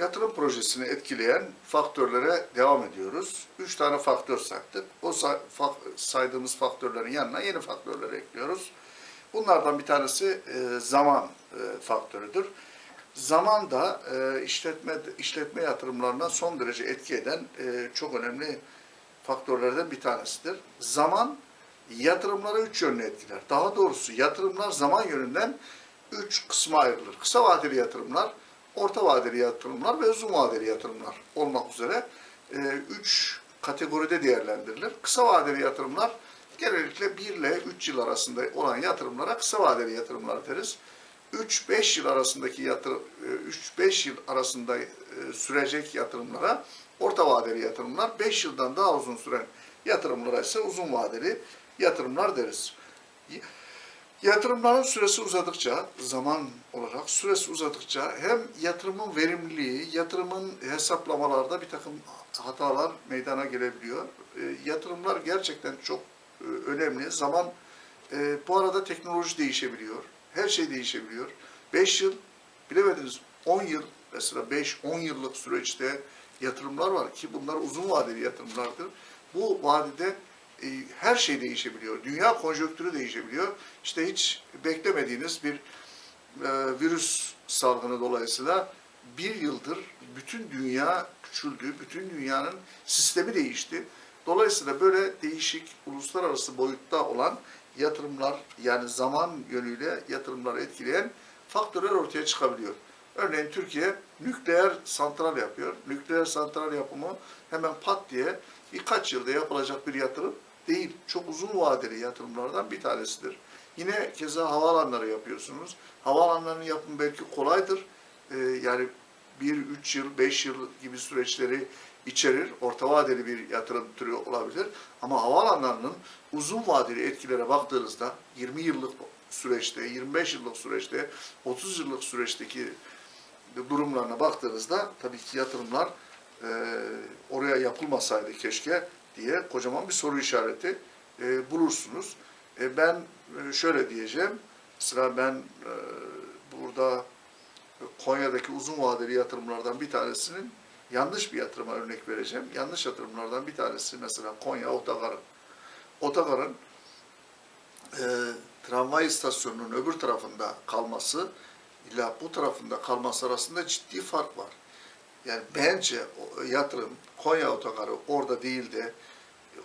Yatırım projesini etkileyen faktörlere devam ediyoruz. Üç tane faktör saydık. O saydığımız faktörlerin yanına yeni faktörler ekliyoruz. Bunlardan bir tanesi e, zaman e, faktörüdür. Zaman da e, işletme işletme yatırımlarına son derece etki eden çok önemli faktörlerden bir tanesidir. Zaman yatırımları üç yönlü etkiler. Daha doğrusu yatırımlar zaman yönünden üç kısma ayrılır. Kısa vadeli yatırımlar, orta vadeli yatırımlar ve uzun vadeli yatırımlar olmak üzere e, üç kategoride değerlendirilir. Kısa vadeli yatırımlar genellikle 1 ile 3 yıl arasında olan yatırımlara kısa vadeli yatırımlar deriz. 3-5 yıl arasındaki yatırım 3-5 yıl arasında e, sürecek yatırımlara orta vadeli yatırımlar, 5 yıldan daha uzun süren yatırımlara ise uzun vadeli yatırımlar deriz. Yatırımların süresi uzadıkça, zaman olarak süresi uzadıkça hem yatırımın verimliliği, yatırımın hesaplamalarda bir takım hatalar meydana gelebiliyor. E, yatırımlar gerçekten çok e, önemli. Zaman e, bu arada teknoloji değişebiliyor. Her şey değişebiliyor. 5 yıl, bilemediniz 10 yıl, mesela 5-10 yıllık süreçte yatırımlar var ki bunlar uzun vadeli yatırımlardır. Bu vadede e, her şey değişebiliyor. Dünya konjonktürü değişebiliyor. İşte hiç beklemediğiniz bir e, virüs salgını dolayısıyla bir yıldır bütün dünya küçüldü, bütün dünyanın sistemi değişti. Dolayısıyla böyle değişik uluslararası boyutta olan yatırımlar yani zaman yönüyle yatırımları etkileyen faktörler ortaya çıkabiliyor. Örneğin Türkiye nükleer santral yapıyor. Nükleer santral yapımı hemen pat diye birkaç yılda yapılacak bir yatırım değil. Çok uzun vadeli yatırımlardan bir tanesidir. Yine keza havaalanları yapıyorsunuz. Havaalanlarının yapımı belki kolaydır. Ee, yani 1-3 yıl, 5 yıl gibi süreçleri içerir. Orta vadeli bir yatırım türü olabilir. Ama havaalanlarının uzun vadeli etkilere baktığınızda 20 yıllık süreçte, 25 yıllık süreçte, 30 yıllık süreçteki durumlarına baktığınızda tabii ki yatırımlar e, oraya yapılmasaydı keşke diye kocaman bir soru işareti e, bulursunuz. E, ben e, şöyle diyeceğim. Sıra ben e, burada Konya'daki uzun vadeli yatırımlardan bir tanesinin yanlış bir yatırıma örnek vereceğim. Yanlış yatırımlardan bir tanesi mesela Konya Otogar'ın. Otogar'ın e, tramvay istasyonunun öbür tarafında kalması ile bu tarafında kalması arasında ciddi fark var. Yani bence yatırım Konya Otogarı orada değil de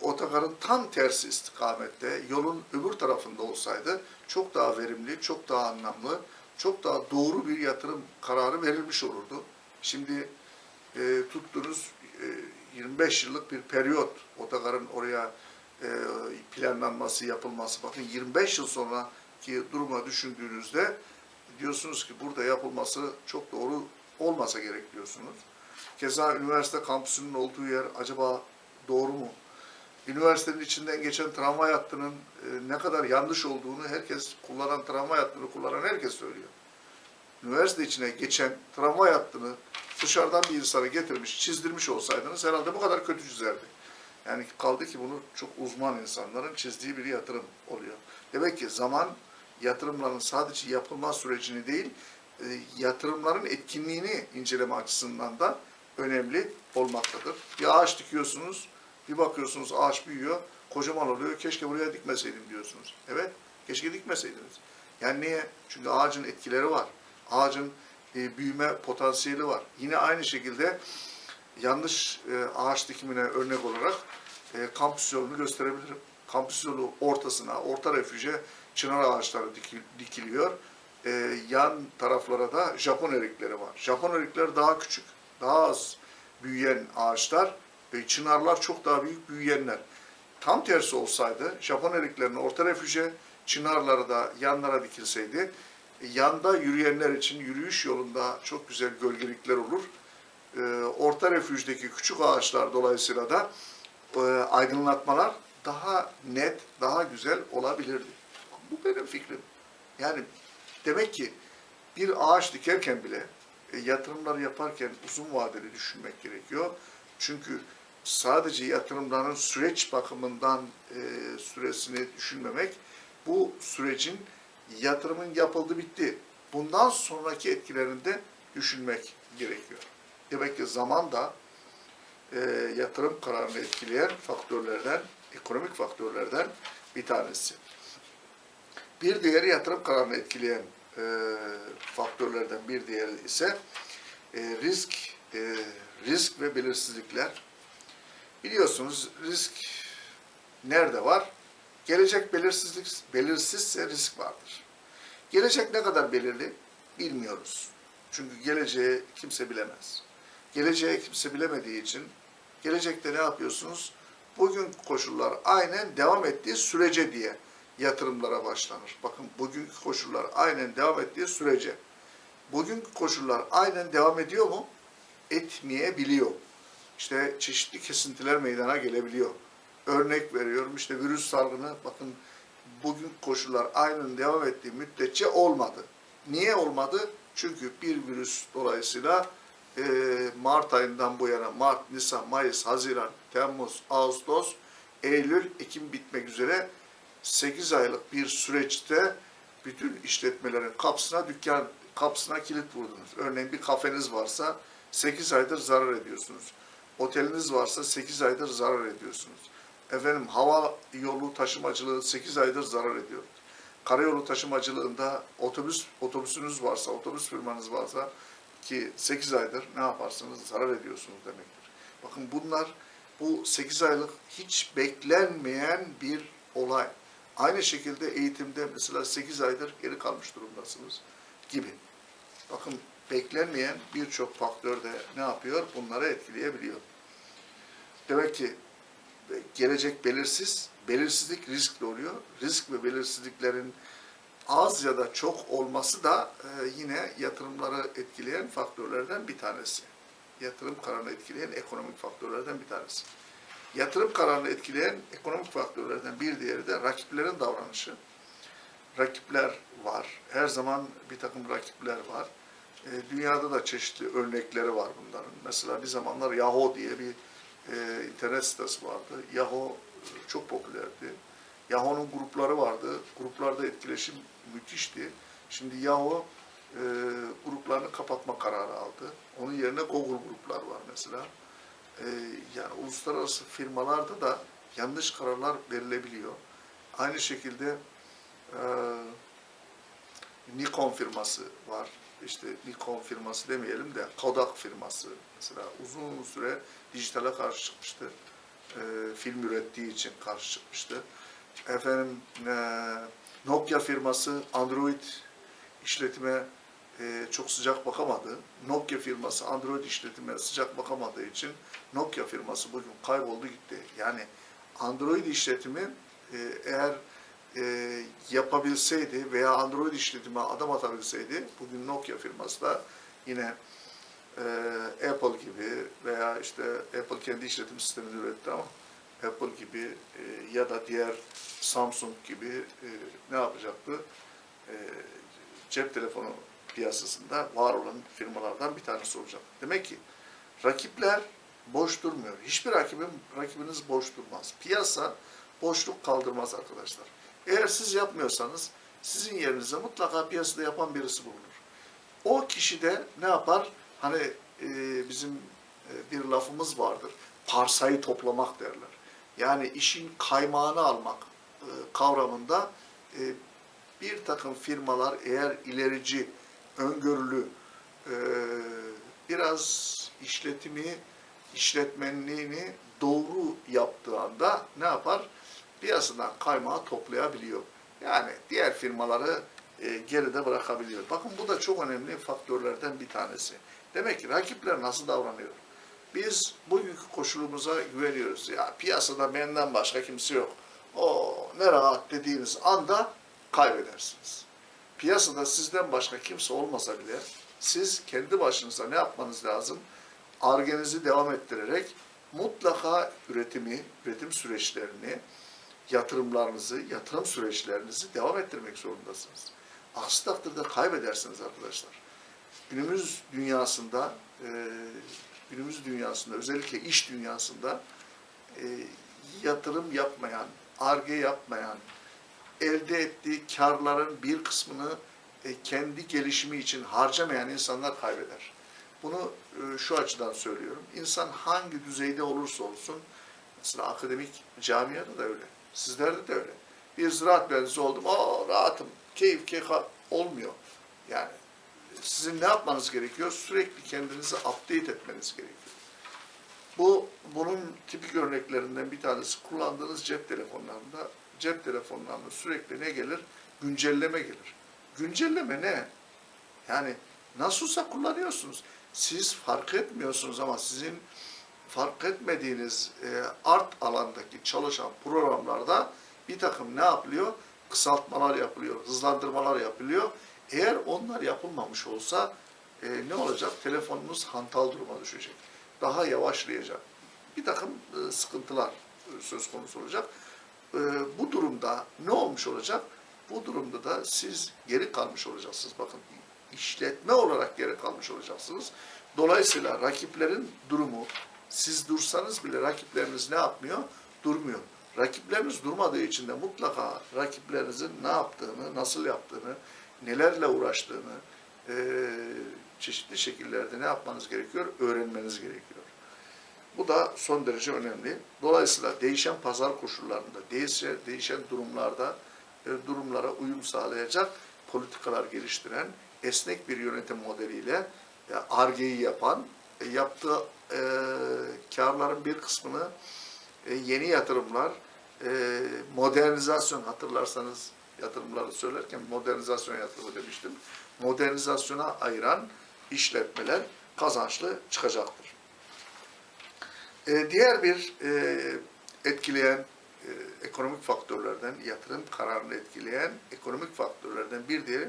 otogarın tam tersi istikamette yolun öbür tarafında olsaydı çok daha verimli, çok daha anlamlı, çok daha doğru bir yatırım kararı verilmiş olurdu. Şimdi e, tuttuğunuz e, 25 yıllık bir periyot otogarın oraya e, planlanması, yapılması. Bakın 25 yıl sonraki duruma düşündüğünüzde diyorsunuz ki burada yapılması çok doğru olmasa gerek diyorsunuz. Keza üniversite kampüsünün olduğu yer acaba doğru mu? Üniversitenin içinden geçen tramvay hattının e, ne kadar yanlış olduğunu herkes kullanan tramvay hattını kullanan herkes söylüyor. Üniversite içine geçen tramvay hattını dışarıdan bir insanı getirmiş, çizdirmiş olsaydınız herhalde bu kadar kötü çizerdi. Yani kaldı ki bunu çok uzman insanların çizdiği bir yatırım oluyor. Demek ki zaman yatırımların sadece yapılma sürecini değil, e, yatırımların etkinliğini inceleme açısından da önemli olmaktadır. Bir ağaç dikiyorsunuz, bir bakıyorsunuz ağaç büyüyor, kocaman oluyor. Keşke buraya dikmeseydim diyorsunuz. Evet, keşke dikmeseydiniz. Yani niye? Çünkü ağacın etkileri var. Ağacın e, büyüme potansiyeli var. Yine aynı şekilde yanlış e, ağaç dikimine örnek olarak kampüs yolunu gösterebilirim. Kampüs yolu ortasına, orta refüje çınar ağaçları dikil- dikiliyor. E, yan taraflara da Japon erikleri var. Japon erikler daha küçük, daha az büyüyen ağaçlar ve çınarlar çok daha büyük büyüyenler. Tam tersi olsaydı Japon eriklerinin orta refüje, çınarları da yanlara dikilseydi, e, yanda yürüyenler için yürüyüş yolunda çok güzel gölgelikler olur. E, orta refüjdeki küçük ağaçlar dolayısıyla da e, aydınlatmalar daha net, daha güzel olabilirdi. Bu benim fikrim. Yani demek ki bir ağaç dikerken bile e, yatırımları yaparken uzun vadeli düşünmek gerekiyor. Çünkü sadece yatırımların süreç bakımından e, süresini düşünmemek, bu sürecin yatırımın yapıldı bitti. Bundan sonraki etkilerini de düşünmek gerekiyor. Demek ki zaman da e, yatırım kararını etkileyen faktörlerden, ekonomik faktörlerden bir tanesi. Bir diğeri yatırım kararını etkileyen e, faktörlerden bir diğeri ise e, risk, e, risk ve belirsizlikler. Biliyorsunuz risk nerede var? Gelecek belirsizlik belirsizse risk vardır. Gelecek ne kadar belirli bilmiyoruz. Çünkü geleceği kimse bilemez. Geleceği kimse bilemediği için gelecekte ne yapıyorsunuz? Bugün koşullar aynen devam ettiği sürece diye yatırımlara başlanır. Bakın bugünkü koşullar aynen devam ettiği sürece. Bugünkü koşullar aynen devam ediyor mu? Etmeyebiliyor. İşte çeşitli kesintiler meydana gelebiliyor. Örnek veriyorum işte virüs salgını bakın bugün koşullar aynen devam ettiği müddetçe olmadı. Niye olmadı? Çünkü bir virüs dolayısıyla e, Mart ayından bu yana Mart, Nisan, Mayıs, Haziran, Temmuz, Ağustos, Eylül, Ekim bitmek üzere 8 aylık bir süreçte bütün işletmelerin kapısına dükkan kapısına kilit vurdunuz. Örneğin bir kafeniz varsa 8 aydır zarar ediyorsunuz. Oteliniz varsa 8 aydır zarar ediyorsunuz. Efendim hava yolu taşımacılığı 8 aydır zarar ediyor. Karayolu taşımacılığında otobüs otobüsünüz varsa, otobüs firmanız varsa ki 8 aydır ne yaparsınız zarar ediyorsunuz demektir. Bakın bunlar bu 8 aylık hiç beklenmeyen bir olay. Aynı şekilde eğitimde mesela 8 aydır geri kalmış durumdasınız gibi. Bakın beklenmeyen birçok faktör de ne yapıyor? Bunları etkileyebiliyor. Demek ki gelecek belirsiz, belirsizlik risk oluyor. Risk ve belirsizliklerin az ya da çok olması da e, yine yatırımları etkileyen faktörlerden bir tanesi. Yatırım kararını etkileyen ekonomik faktörlerden bir tanesi. Yatırım kararını etkileyen ekonomik faktörlerden bir diğeri de rakiplerin davranışı. Rakipler var. Her zaman bir takım rakipler var. E, dünyada da çeşitli örnekleri var bunların. Mesela bir zamanlar Yahoo diye bir e, internet sitesi vardı. Yahoo e, çok popülerdi. Yahoo'nun grupları vardı. Gruplarda etkileşim müthişti. Şimdi Yahoo e, gruplarını kapatma kararı aldı. Onun yerine Google gruplar var mesela. E, yani uluslararası firmalarda da yanlış kararlar verilebiliyor. Aynı şekilde e, Nikon firması var. İşte Nikon firması demeyelim de Kodak firması mesela uzun süre dijitale karşı çıkmıştı. E, film ürettiği için karşı çıkmıştı. Efendim e, Nokia firması Android işletime e, çok sıcak bakamadı. Nokia firması Android işletime sıcak bakamadığı için Nokia firması bugün kayboldu gitti. Yani Android işletimi e, eğer e, yapabilseydi veya Android işletime adım atabilseydi bugün Nokia firması da yine e, Apple gibi veya işte Apple kendi işletim sistemini üretti ama Apple gibi e, ya da diğer Samsung gibi e, ne yapacaktı? E, cep telefonu piyasasında var olan firmalardan bir tanesi olacak. Demek ki rakipler boş durmuyor. Hiçbir rakibin rakibiniz boş durmaz. Piyasa boşluk kaldırmaz arkadaşlar. Eğer siz yapmıyorsanız sizin yerinize mutlaka piyasada yapan birisi bulunur. O kişi de ne yapar? Hani e, bizim e, bir lafımız vardır. Parsayı toplamak derler. Yani işin kaymağını almak e, kavramında e, bir takım firmalar eğer ilerici, öngörülü, e, biraz işletimi, işletmenliğini doğru yaptığı anda ne yapar? Piyasadan kaymağı toplayabiliyor. Yani diğer firmaları e, geride bırakabiliyor. Bakın bu da çok önemli faktörlerden bir tanesi. Demek ki rakipler nasıl davranıyor? Biz bugünkü koşulumuza güveniyoruz. Ya piyasada benden başka kimse yok. O ne rahat dediğiniz anda kaybedersiniz. Piyasada sizden başka kimse olmasa bile siz kendi başınıza ne yapmanız lazım? Argenizi devam ettirerek mutlaka üretimi, üretim süreçlerini, yatırımlarınızı, yatırım süreçlerinizi devam ettirmek zorundasınız. Aksi takdirde kaybedersiniz arkadaşlar. Günümüz dünyasında, e, günümüz dünyasında, özellikle iş dünyasında e, yatırım yapmayan, arge yapmayan, elde ettiği karların bir kısmını e, kendi gelişimi için harcamayan insanlar kaybeder. Bunu e, şu açıdan söylüyorum. İnsan hangi düzeyde olursa olsun, mesela akademik camiada da öyle, sizlerde de öyle. Bir ziraat mühendisi oldum, aa rahatım, keyif keyif olmuyor. Yani sizin ne yapmanız gerekiyor? Sürekli kendinizi update etmeniz gerekiyor. Bu bunun tipik örneklerinden bir tanesi kullandığınız cep telefonlarında cep telefonlarında sürekli ne gelir? Güncelleme gelir. Güncelleme ne? Yani nasılsa kullanıyorsunuz. Siz fark etmiyorsunuz ama sizin fark etmediğiniz e, art alandaki çalışan programlarda bir takım ne yapılıyor? Kısaltmalar yapılıyor, hızlandırmalar yapılıyor. Eğer onlar yapılmamış olsa e, ne olacak? Telefonunuz hantal duruma düşecek. Daha yavaşlayacak. Bir takım e, sıkıntılar e, söz konusu olacak. E, bu durumda ne olmuş olacak? Bu durumda da siz geri kalmış olacaksınız. Bakın işletme olarak geri kalmış olacaksınız. Dolayısıyla rakiplerin durumu siz dursanız bile rakipleriniz ne yapmıyor? Durmuyor. Rakipleriniz durmadığı için de mutlaka rakiplerinizin ne yaptığını, nasıl yaptığını, nelerle uğraştığını e, çeşitli şekillerde ne yapmanız gerekiyor? Öğrenmeniz gerekiyor. Bu da son derece önemli. Dolayısıyla değişen pazar koşullarında, değişen, durumlarda e, durumlara uyum sağlayacak politikalar geliştiren, esnek bir yönetim modeliyle e, argeyi yapan, e, yaptığı e, karların bir kısmını e, yeni yatırımlar, e, modernizasyon hatırlarsanız yatırımları söylerken modernizasyon yatırımı demiştim. Modernizasyona ayıran işletmeler kazançlı çıkacaktır. E, diğer bir e, etkileyen e, ekonomik faktörlerden, yatırım kararını etkileyen ekonomik faktörlerden bir diğeri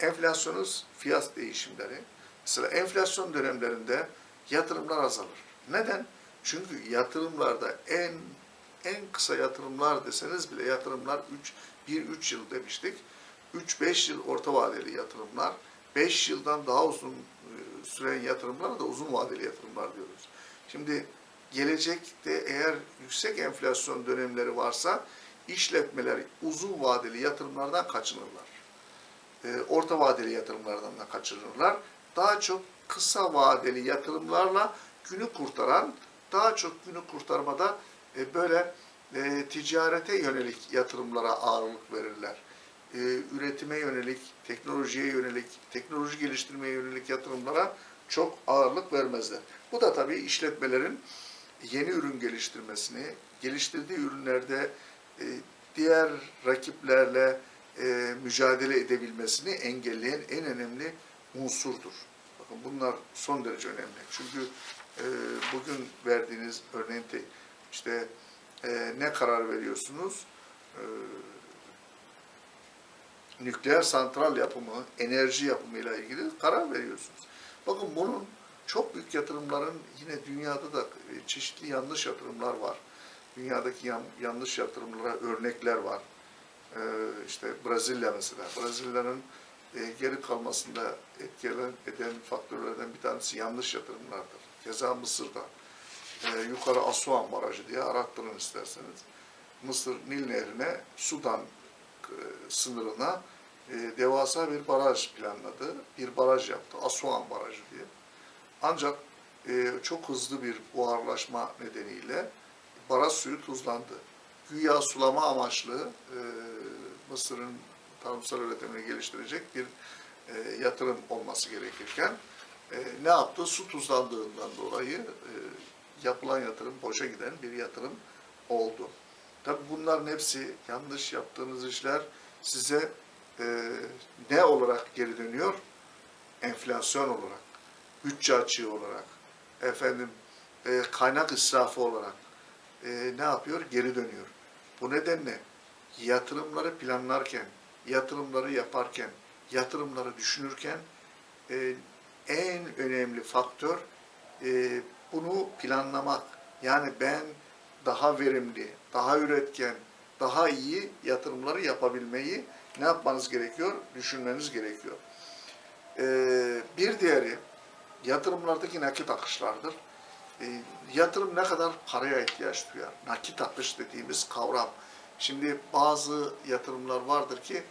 enflasyonuz fiyat değişimleri. Mesela enflasyon dönemlerinde yatırımlar azalır. Neden? Çünkü yatırımlarda en en kısa yatırımlar deseniz bile yatırımlar 3 1-3 yıl demiştik. 3-5 yıl orta vadeli yatırımlar, 5 yıldan daha uzun e, süren yatırımlara da uzun vadeli yatırımlar diyoruz. Şimdi gelecekte eğer yüksek enflasyon dönemleri varsa işletmeler uzun vadeli yatırımlardan kaçınırlar. E, orta vadeli yatırımlardan da kaçınırlar. Daha çok kısa vadeli yatırımlarla günü kurtaran, daha çok günü kurtarmada e, böyle e, ticarete yönelik yatırımlara ağırlık verirler. E, üretime yönelik, teknolojiye yönelik, teknoloji geliştirmeye yönelik yatırımlara çok ağırlık vermezler. Bu da tabii işletmelerin yeni ürün geliştirmesini, geliştirdiği ürünlerde e, diğer rakiplerle e, mücadele edebilmesini engelleyen en önemli unsurdur. Bakın bunlar son derece önemli. Çünkü e, bugün verdiğiniz örneğin te- işte ne karar veriyorsunuz? Nükleer santral yapımı, enerji yapımıyla ilgili karar veriyorsunuz. Bakın bunun çok büyük yatırımların yine dünyada da e, çeşitli yanlış yatırımlar var. Dünyadaki yan- yanlış yatırımlara örnekler var. Ee, işte Brezilya mesela. Brezilya'nın e, geri kalmasında etkilen eden faktörlerden bir tanesi yanlış yatırımlardır. Keza Mısır'da. e, yukarı Asuan Barajı diye arattırın isterseniz. Mısır Nil Nehri'ne Sudan e, sınırına devasa bir baraj planladı. Bir baraj yaptı. Asuan Barajı diye. Ancak e, çok hızlı bir buharlaşma nedeniyle baraj suyu tuzlandı. Güya sulama amaçlı e, Mısır'ın tarımsal üretimini geliştirecek bir e, yatırım olması gerekirken e, ne yaptı? Su tuzlandığından dolayı e, yapılan yatırım boşa giden bir yatırım oldu. Tabi bunların hepsi yanlış yaptığınız işler size e, ne olarak geri dönüyor? Enflasyon olarak, bütçe açığı olarak, efendim e, kaynak israfı olarak e, ne yapıyor? Geri dönüyor. Bu nedenle yatırımları planlarken, yatırımları yaparken, yatırımları düşünürken e, en önemli faktör e, bunu planlamak. Yani ben daha verimli, daha üretken, daha iyi yatırımları yapabilmeyi ne yapmanız gerekiyor? Düşünmeniz gerekiyor. Ee, bir diğeri yatırımlardaki nakit akışlardır. Ee, yatırım ne kadar paraya ihtiyaç duyar? Nakit akış dediğimiz kavram. Şimdi bazı yatırımlar vardır ki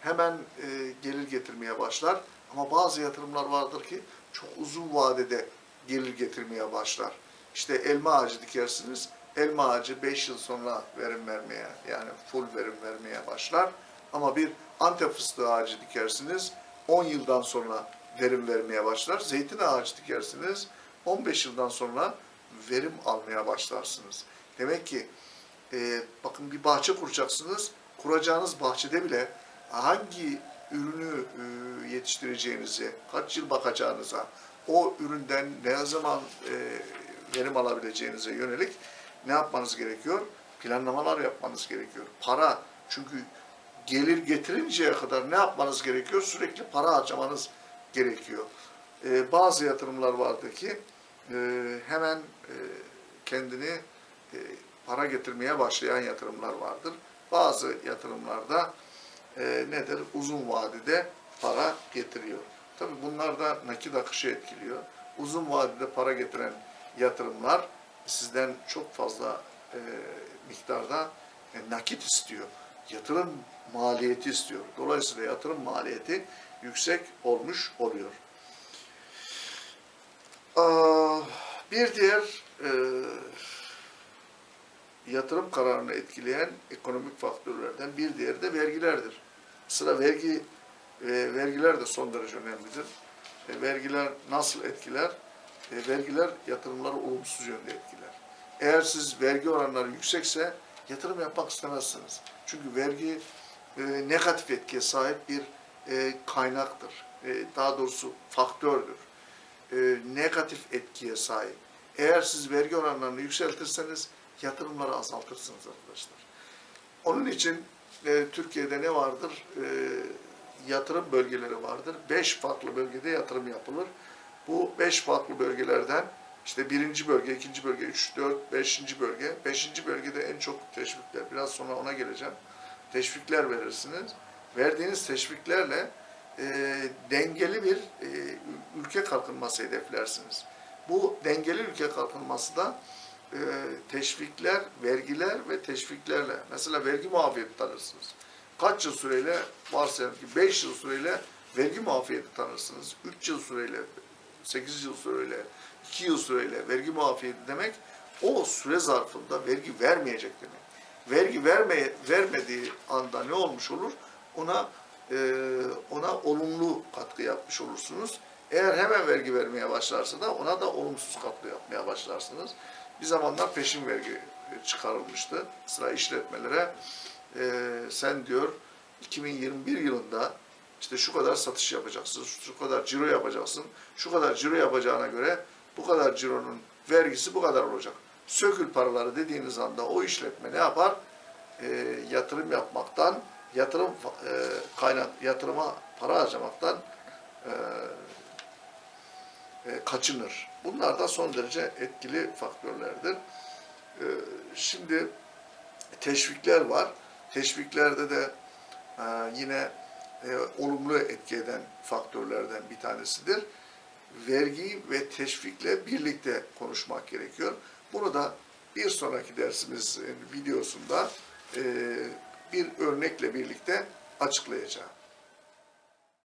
hemen e, gelir getirmeye başlar. Ama bazı yatırımlar vardır ki çok uzun vadede gelir getirmeye başlar. İşte elma ağacı dikersiniz. Elma ağacı 5 yıl sonra verim vermeye yani full verim vermeye başlar. Ama bir Antep fıstığı ağacı dikersiniz. 10 yıldan sonra verim vermeye başlar. Zeytin ağacı dikersiniz. 15 yıldan sonra verim almaya başlarsınız. Demek ki e, bakın bir bahçe kuracaksınız. Kuracağınız bahçede bile hangi ürünü e, yetiştireceğinizi, kaç yıl bakacağınıza, o üründen ne zaman e, verim alabileceğinize yönelik ne yapmanız gerekiyor? Planlamalar yapmanız gerekiyor. Para çünkü gelir getirinceye kadar ne yapmanız gerekiyor? Sürekli para harcamanız gerekiyor. E, bazı yatırımlar vardı ki e, hemen e, kendini e, para getirmeye başlayan yatırımlar vardır. Bazı yatırımlarda e, nedir? Uzun vadede para getiriyor. Tabii bunlar da nakit akışı etkiliyor. Uzun vadede para getiren yatırımlar sizden çok fazla e, miktarda e, nakit istiyor. Yatırım maliyeti istiyor. Dolayısıyla yatırım maliyeti yüksek olmuş oluyor. Aa, Bir diğer e, yatırım kararını etkileyen ekonomik faktörlerden bir diğeri de vergilerdir. Sıra vergi e, vergiler de son derece önemlidir. E, vergiler nasıl etkiler? E, vergiler yatırımları olumsuz yönde etkiler. Eğer siz vergi oranları yüksekse yatırım yapmak istemezsiniz. Çünkü vergi negatif etkiye sahip bir e, kaynaktır. E, daha doğrusu faktördür. E, negatif etkiye sahip. Eğer siz vergi oranlarını yükseltirseniz yatırımları azaltırsınız arkadaşlar. Onun için e, Türkiye'de ne vardır? E, yatırım bölgeleri vardır. Beş farklı bölgede yatırım yapılır. Bu beş farklı bölgelerden işte birinci bölge, ikinci bölge, üç, dört, beşinci bölge. Beşinci bölgede en çok teşvikler. Biraz sonra ona geleceğim. Teşvikler verirsiniz. Verdiğiniz teşviklerle e, dengeli bir e, ülke kalkınması hedeflersiniz. Bu dengeli ülke kalkınması da e, teşvikler, vergiler ve teşviklerle. Mesela vergi muafiyeti tanırsınız. Kaç yıl süreyle varsayalım ki 5 yıl süreyle vergi muafiyeti tanırsınız. 3 yıl süreyle, 8 yıl süreyle, 2 yıl süreyle vergi muafiyeti demek o süre zarfında vergi vermeyecek demek. Vergi vermeye, vermediği anda ne olmuş olur? Ona e, ona olumlu katkı yapmış olursunuz. Eğer hemen vergi vermeye başlarsa da ona da olumsuz katkı yapmaya başlarsınız. Bir zamanlar peşin vergi çıkarılmıştı. Sıra işletmelere e, sen diyor 2021 yılında işte şu kadar satış yapacaksın, şu kadar ciro yapacaksın, şu kadar ciro yapacağına göre bu kadar cironun vergisi bu kadar olacak. Sökül paraları dediğiniz anda o işletme ne yapar? E, yatırım yapmaktan, yatırım e, kaynak, yatırıma para harcamaktan e, e, kaçınır. Bunlar da son derece etkili faktörlerdir. E, şimdi teşvikler var. Teşviklerde de e, yine e, olumlu etki eden faktörlerden bir tanesidir. Vergi ve teşvikle birlikte konuşmak gerekiyor. Bunu da bir sonraki dersimizin videosunda e, bir örnekle birlikte açıklayacağım.